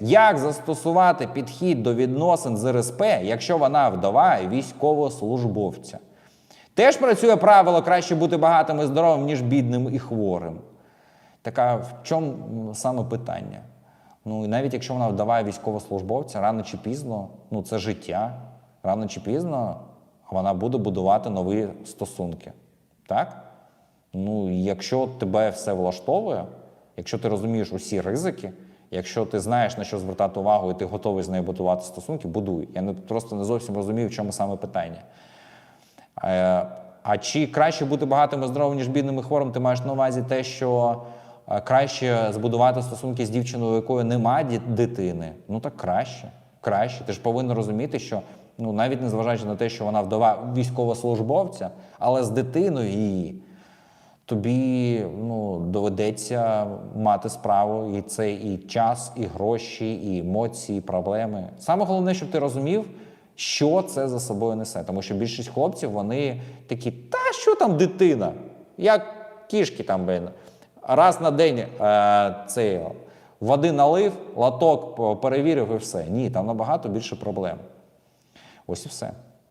Як застосувати підхід до відносин з РСП, якщо вона вдова військовослужбовця? Теж працює правило краще бути багатим і здоровим, ніж бідним і хворим. Така в чому саме питання? Ну і навіть якщо вона вдова військовослужбовця, рано чи пізно, ну це життя, рано чи пізно вона буде будувати нові стосунки. Так? Ну, якщо тебе все влаштовує, якщо ти розумієш усі ризики, якщо ти знаєш на що звертати увагу і ти готовий з нею будувати стосунки, будуй. Я не, просто не зовсім розумію, в чому саме питання. Е, А чи краще бути багатим і здоровим, ніж бідним і хворим? Ти маєш на увазі те, що е, краще збудувати стосунки з дівчиною, у якої немає дитини? Ну так краще. Краще. Ти ж повинен розуміти, що ну навіть незважаючи на те, що вона вдова військовослужбовця, але з дитиною її тобі ну, доведеться мати справу, і це і час, і гроші, і емоції, і проблеми. Саме головне, щоб ти розумів, що це за собою несе. Тому що більшість хлопців вони такі, та що там дитина? Як кішки там, блин. Раз на день е, цей, води налив, латок перевірив і все. Ні, там набагато більше проблем. Ось і все.